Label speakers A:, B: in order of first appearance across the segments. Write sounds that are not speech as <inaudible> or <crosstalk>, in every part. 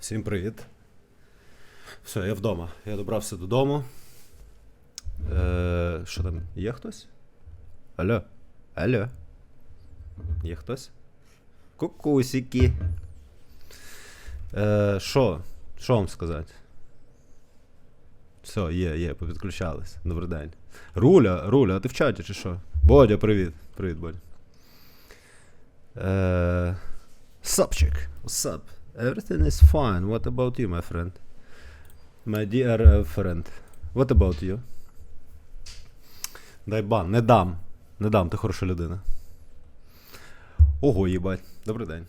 A: Всім привіт. Все, я вдома. Я добрався додому. Е, що там? Є хтось? Алло? Алло? Є хтось? Кукусики. Е, Що? Вам сказати? Все, є, є, повідключались. Добрий день. Руля, Руля, а ти в чаті чи що? Бодя, привіт. Привіт, Бодя. Е, Сапчик, up? Everything is fine. What about you, my friend? My dear uh, friend. What about you? Дай бан, не дам. Не дам, ти хороша людина. Ого, їбать. Добрий день.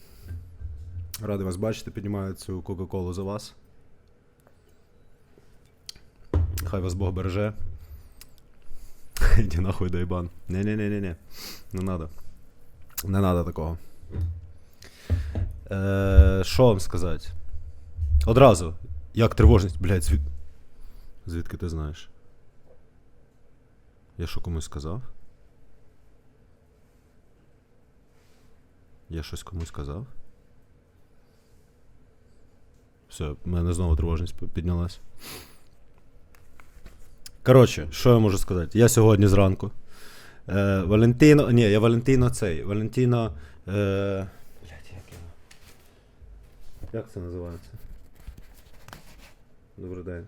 A: Радий вас бачити, піднімаю цю Кока-Колу за вас. Хай вас Бог береже. <laughs> Іди нахуй дай бан. Не-не-не-не-не. Не надо. Не надо такого. Е, Що вам сказати? Одразу. Як тривожність, блядь, звід... звідки ти знаєш? Я що комусь сказав? Я щось комусь сказав? Все, в мене знову тривожність піднялась. Коротше, що я можу сказати? Я сьогодні зранку. Е, Валентино. Ні, я Валентино цей. Валентино. Е? Як це називається? Добрий день.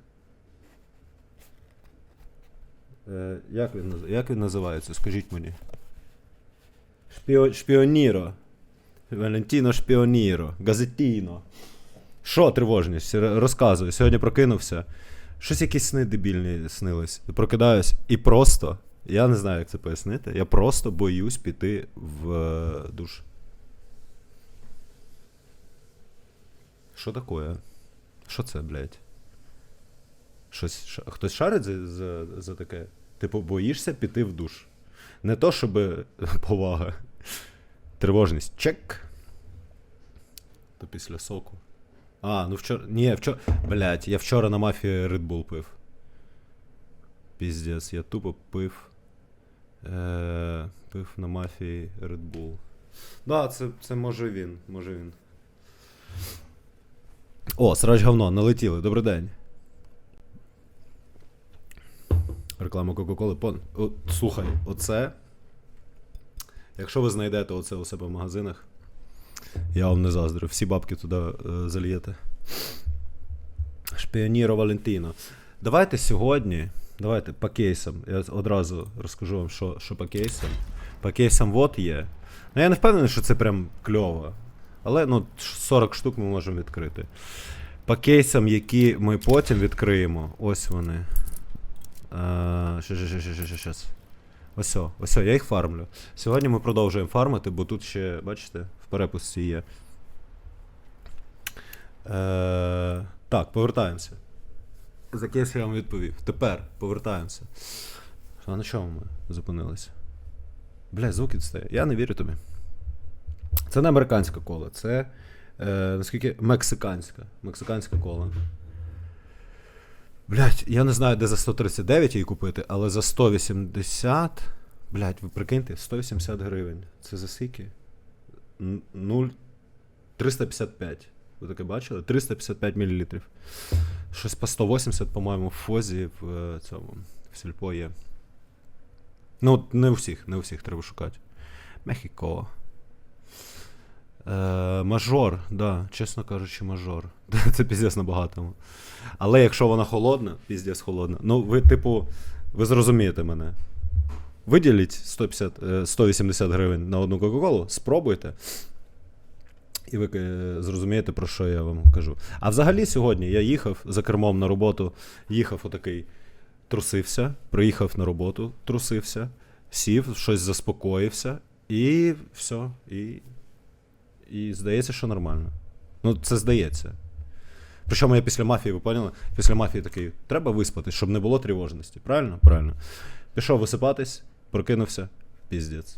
A: Е, як, він, як він називається? Скажіть мені. Шпіо, шпіоніро. Валентіно Шпіоніро. Газетіно. Що тривожність? Розказую. Сьогодні прокинувся. Щось якісь сни дебільні снились. Прокидаюсь і просто. Я не знаю, як це пояснити. Я просто боюсь піти в е, душ. Що таке? Що це, блядь? Щось, ша- хтось шарить за, за, за таке? Типу, боїшся піти в душ. Не то, щоб <laughs> повага. Тривожність. Чек. То після соку. А, ну вчора. Ні, вчора. Блять, я вчора на мафії Red Bull пив. Піздець, я тупо пив. Е, пив на мафії Red Bull. Да, це, це може він. Може він. О, срач говно, налетіли. Добрий день. Реклама Кока-Коли. Пон... Слухай, оце. Якщо ви знайдете оце у себе в магазинах, я вам не заздрю. Всі бабки туди е, зальєте. Шпіоніро Валентіно. Давайте сьогодні. Давайте по кейсам. Я одразу розкажу вам, що, що по кейсам. По кейсам вот є. Ну я не впевнений, що це прям кльово. Але ну, 40 штук ми можемо відкрити. По кейсам, які ми потім відкриємо. Ось вони. Ще, ще, щас. Ось, ось, я їх фармлю. Сьогодні ми продовжуємо фармити, бо тут ще, бачите, в перепусті є. Е, так, повертаємося. За кейс я вам відповів. Тепер повертаємося. А на чому ми зупинилися? Бля, звук відстає. Я не вірю тобі. Це не американська кола, це. Е, наскільки мексиканська. Мексиканська кола. Блять, я не знаю, де за 139 її купити, але за 180. Блять, ви прикиньте, 180 гривень. Це за скільки? Н- Нуль. 355. Ви таке бачили? 355 мл. Щось по 180, по-моєму, в фозі в е, цьому в сільпо є. Ну, не у всіх, не у всіх треба шукати. Мехіко. Е, мажор, да, чесно кажучи, мажор. <laughs> Це піздець на багатому. Але якщо вона холодна, піздець холодна. Ну, ви, типу, ви зрозумієте мене. Виділіть 150, е, 180 гривень на одну Кока-Колу, спробуйте. І ви е, зрозумієте, про що я вам кажу. А взагалі сьогодні я їхав за кермом на роботу, їхав отакий, трусився, приїхав на роботу, трусився, сів, щось заспокоївся, і все. І, і здається, що нормально. Ну, це здається. Причому я після мафії, ви поняли? Після мафії такий, треба виспатись, щоб не було тривожності. Правильно? Правильно. Пішов висипатись, прокинувся, піздець.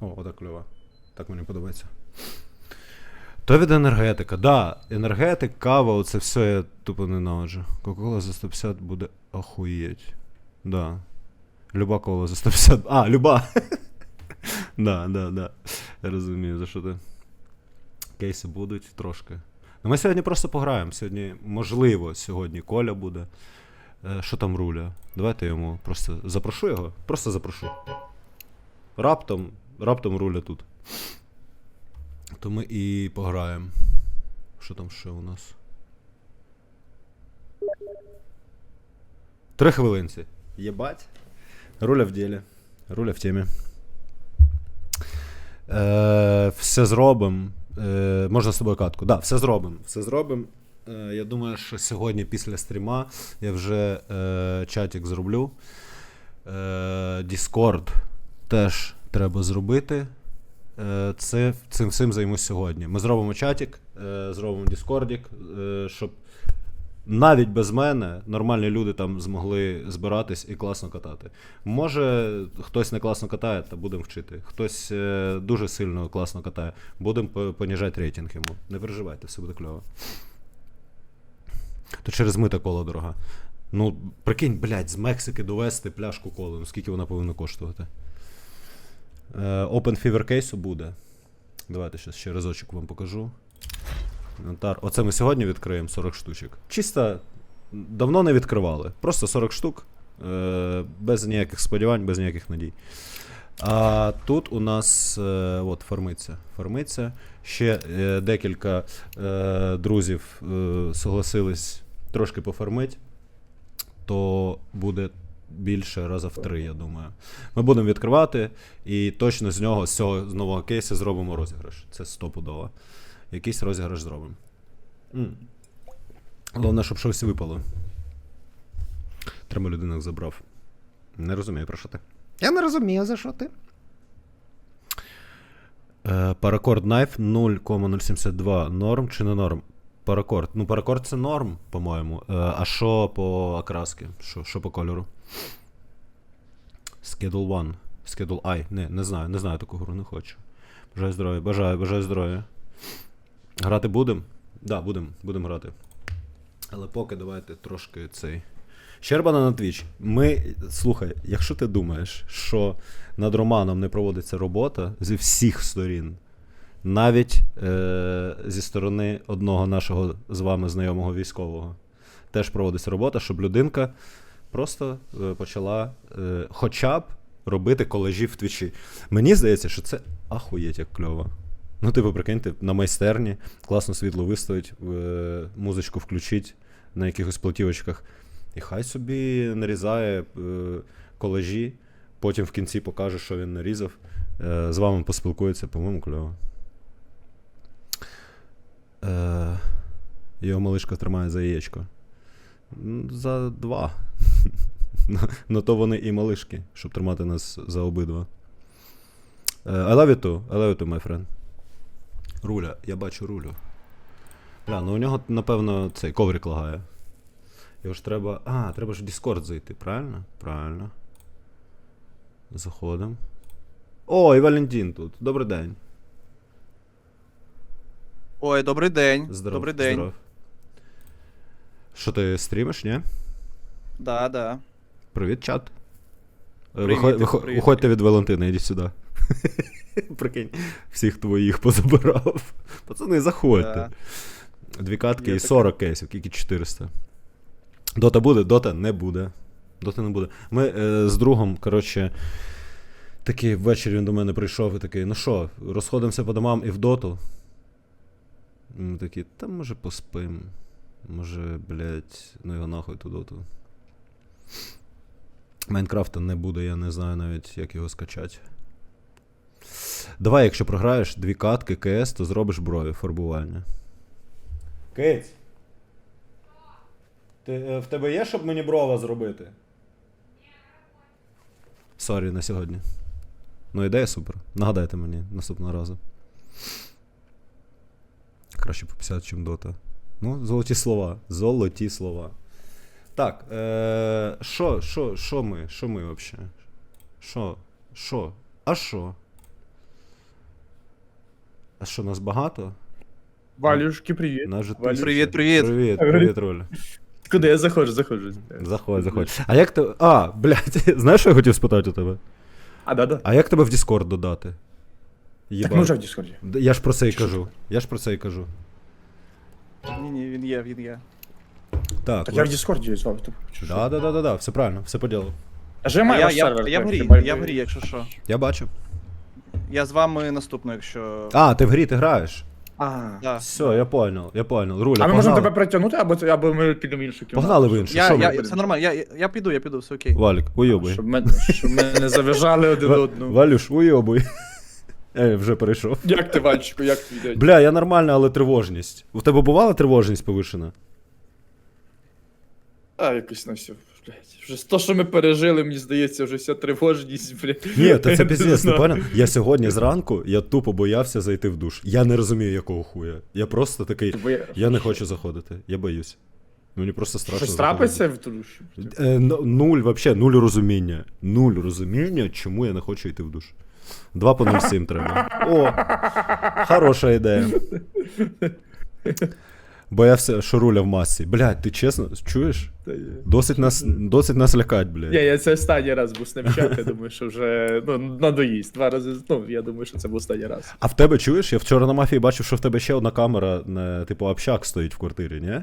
A: О, отак кльово. Так мені подобається. То від енергетика. Да, енергетик, кава, оце все я тупо ненавиджу. Кока-кола за 150 буде охуєть. Да. Люба кола за 150. А, люба. Да, да, да. Розумію, за що ти. Кейси будуть трошки. Ну, ми сьогодні просто пограємо. Сьогодні, можливо, сьогодні Коля буде. Е, що там руля? Давайте йому просто запрошу його. Просто запрошу. Раптом, раптом руля тут. То ми і пограємо. Що там ще у нас? Три хвилинці. Єбать. Руля в ділі. Руля в темі. Е, все зробимо. Е, можна з тобою катку. Да, все зробимо. Все зробимо. Е, я думаю, що сьогодні після стріма я вже е, чатик зроблю. Е, теж треба зробити. Е, Це, цим всім займусь сьогодні. Ми зробимо чатик, е, зробимо Діскордік, е, щоб навіть без мене нормальні люди там змогли збиратись і класно катати. Може, хтось не класно катає, та будемо вчити. Хтось е, дуже сильно класно катає, будемо по- поніжати рейтинг йому. Не переживайте, все буде кльово. То через мита кола дорога. Ну, прикинь, блядь, з Мексики довести пляшку коли, ну скільки вона повинна коштувати. Е, Open Fever кейсу буде. Давайте ще, ще разочок вам покажу. Інвентар. Оце ми сьогодні відкриємо 40 штучок. Чисто давно не відкривали. Просто 40 штук. Е, без ніяких сподівань, без ніяких надій. А тут у нас е, от, фармиця. Фармиця. Ще е, декілька е, друзів е, согласились трошки пофармити. То буде більше раза в три, я думаю. Ми будемо відкривати, і точно з нього, з цього з нового кейсу зробимо розіграш. Це стопудово. Якийсь розіграш зробимо. Головне, щоб щось випало. Треба людинок забрав. Не розумію, про що ти. Я не розумію, за що ти. Е, Паракорд Knife 0,072 норм чи не норм? Паракорд. Ну, паракорд це норм, по-моєму. Е, а що по окраски? Що, що по кольору? Schedule 1. Schedule I. Не, не знаю, не знаю таку гру, не хочу. Бажаю здоров'я, бажаю, бажаю здоров'я. Грати будемо? Да, будемо, будемо грати. Але поки давайте трошки цей. Щербана на Twitch. Ми, слухай, якщо ти думаєш, що над Романом не проводиться робота зі всіх сторін, навіть е- зі сторони одного нашого з вами знайомого військового, теж проводиться робота, щоб людинка просто е, почала е- хоча б робити колежі в твічі. Мені здається, що це ахуєть як кльово. Ну, типу, прикиньте, на майстерні класно світло виставить, е, музичку включить на якихось платівочках. І хай собі нарізає е, колежі, потім в кінці покаже, що він нарізав. Е, з вами поспілкується, по-моєму, кльово. Його малишка тримає за яєчко. За два. <laughs> На- то вони і малишки, щоб тримати нас за обидва. I love you too, I love you too, my friend. Руля, я бачу рулю. Бля, ну у нього, напевно, цей коврик лагає. Його ж треба. А, треба ж в Discord зайти, правильно? Правильно. Заходимо. О, і Валентин тут. Добрий день.
B: Ой, добрий день.
A: Здоров.
B: Добрий день.
A: Здоров. Що ти стрімиш, ні?
B: Да, да.
A: Привіт, чат. Е,
B: Привіт,
A: вихо- вихо-
B: привіт.
A: Уходьте від Валентина, ідіть сюди. <laughs> Прикинь, всіх твоїх позабирав. Пацани, заходьте.
B: Да.
A: Дві катки і
B: таке.
A: 40 кейсів, тільки 400. Дота буде, дота не буде. Дота не буде. Ми е, з другом, коротше, такий ввечері він до мене прийшов і такий, ну що, розходимося по домам і в доту. Ми такі, та може поспим. Може, блядь, ну його нахуй ту доту. Майнкрафта не буде, я не знаю навіть, як його скачати. Давай, якщо програєш дві катки КС, то зробиш брові фарбування. Киць. Ти, е, в тебе є, щоб мені брова зробити? Сорі, на сьогодні. Ну, ідея супер. Нагадайте мені наступного разу. Краще по 50, чим дота. Ну, золоті слова. Золоті слова. Так, е, що, що, що ми? Що ми взагалі? Що? Що? А що? А що, нас багато?
C: Валюшки, привіт.
A: Нас же
C: Валюша.
A: тисяча.
B: Привіт, привіт.
A: Привіт, привіт, Роля.
C: Куди я заходжу, заходжу.
A: Заходь, заходь. А як ти. А, блядь, <laughs> знаєш, що я хотів спитати у тебе?
C: А, да, да.
A: А як тебе в Discord додати?
C: Так ми вже в. Діскорді.
A: Д- Я ж про це і кажу. Я ж про це і кажу.
B: Ні, ні, він є, він є.
A: Так,
C: Так я в Діскорді з вами.
A: Да, да, да, да, да, все правильно, все по ділу.
C: А же я маю
B: я,
C: ваш
B: я,
C: сервер.
B: я в грі, я в грі, якщо що.
A: Я бачу.
B: Я з вами наступно, якщо.
A: А, ти в грі ти граєш?
C: А.
B: Да.
A: Все, я понял, я понял. Руля,
C: А ми
A: погнали.
C: можемо тебе притягнути, або, ти- або ми підемо в іншу кімнату.
A: Погнали в іншу.
B: Я,
A: Що
B: я,
A: ми?
B: все нормально, я, я, піду, я піду, все окей.
A: Валік, уйобуй.
C: Щоб ми, щоб ми не заважали <laughs> один одному.
A: Валюш, уйобуй. <laughs> Е, вже перейшов.
C: Як ти, Вальчику, як твій день?
A: Бля, я нормально, але тривожність. У тебе бувала тривожність повишена?
C: А, якось на все, блядь. Вже то, що ми пережили, мені здається, вже вся тривожність, блядь.
A: Ні, та це
C: не
A: піздець, не понял? Я сьогодні зранку, я тупо боявся зайти в душ. Я не розумію, якого хуя. Я просто такий,
C: я-
A: не хочу заходити, я боюсь. Мені просто страшно.
C: Щось трапиться в душу?
A: Е, нуль, вообще, нуль розуміння. Нуль розуміння, чому я не хочу йти в душ. 2 по 0,7 треба. О, хороша ідея. Боявся, що руля в масці. Блядь, ти чесно, чуєш? Досить нас, досить нас лякать, блядь.
C: Я, я це останній раз був снапчат, я думаю, що вже ну, надоїсть. Два рази, ну, я думаю, що це був останній раз.
A: А в тебе чуєш? Я вчора на мафії бачив, що в тебе ще одна камера, не, типу, общак стоїть в квартирі, ні?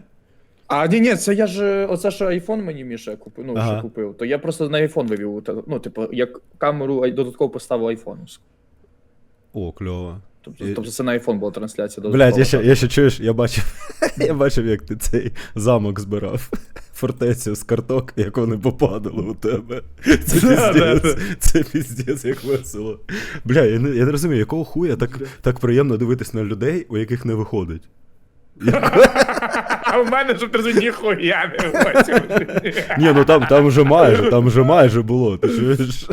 C: А, ні, ні, це я ж, оце що айфон мені Міша купив, ну,
A: Ага.
C: купив, то я просто на айфон вивів, ну, типу, як камеру додатково поставив айфоновську.
A: О, кльово.
C: Тобто, тобто це на айфон була трансляція
A: Блядь, я ще, я ще чуєш, я бачив, <laughs> я бачив, як ти цей замок збирав. Фортецю з карток, як вони попадали у тебе. Це піздець. Це піздець, як весело. Бля, я не, я не розумію, якого хуя так, так приємно дивитись на людей, у яких не виходить.
C: А в мене, щоб ти ніхуя не бачив.
A: Ні, ну там, там вже майже, там вже майже було, ти чуєш?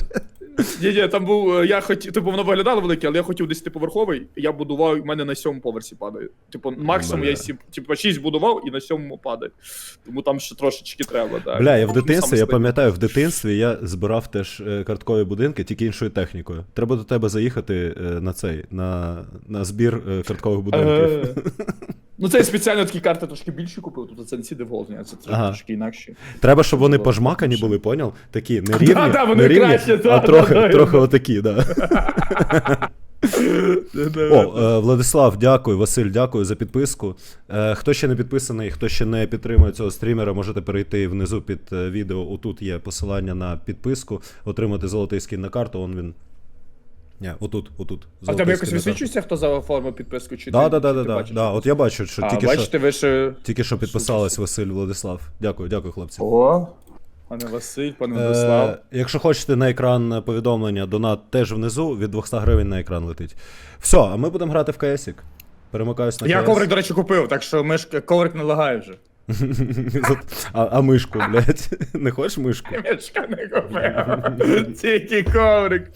C: Ні, ні, там був, е, я хотів, типу, воно виглядало велике, але я хотів 10-поверховий, я будував, і в мене на сьомому поверсі падає. Типу, максимум я сім, типу, 6 будував і на сьомому падає. Тому там ще трошечки треба, так.
A: Бля, я в
C: Ну,
A: дитинстві, я пам'ятаю, в дитинстві я збирав теж е, карткові будинки, тільки іншою технікою. Треба до тебе заїхати е, на цей, на, на збір карткових будинків.
C: Е, Ну, це я спеціально такі карти трошки більші купив, тобто це не ці деволтні, а це
A: Ага.
C: трошки інакші.
A: Треба, щоб вони пожмакані були, поняв? Такі не <laughs> рівні,
C: Да, да, вони
A: не рівні
C: краще, да,
A: а
C: да,
A: трохи,
C: да,
A: трохи
C: да.
A: отакі, да. <laughs> О, е, Владислав, дякую, Василь, дякую за підписку. Е, хто ще не підписаний, хто ще не підтримує цього стрімера, можете перейти внизу під е, відео. Отут є посилання на підписку, отримати золотий скін на карту. Он він. Ні, отут, отут.
C: А тебе якось висвічується, хто заоформив підписку, чи
A: Да,
C: ти-
A: да, да,
C: чи
A: да,
C: ти
A: да,
C: бачиш?
A: да. От я бачу, що
C: А,
A: тільки
C: бачите,
A: що,
C: ви ще...
A: тільки що підписались Василь Владислав. Дякую, дякую, хлопці.
C: О, пане Василь, пане
A: Е,
C: Владислав.
A: якщо хочете на екран повідомлення, донат теж внизу, від 200 гривень на екран летить. Все, а ми будемо грати в КСік. Перемикаюсь на
C: Я
A: КС.
C: коврик, до речі, купив, так що миш... коврик не лагає вже. <laughs>
A: а, а мишку, блядь. <laughs> Не хочеш мишку?
C: Мішка не купив. Тільки коврик.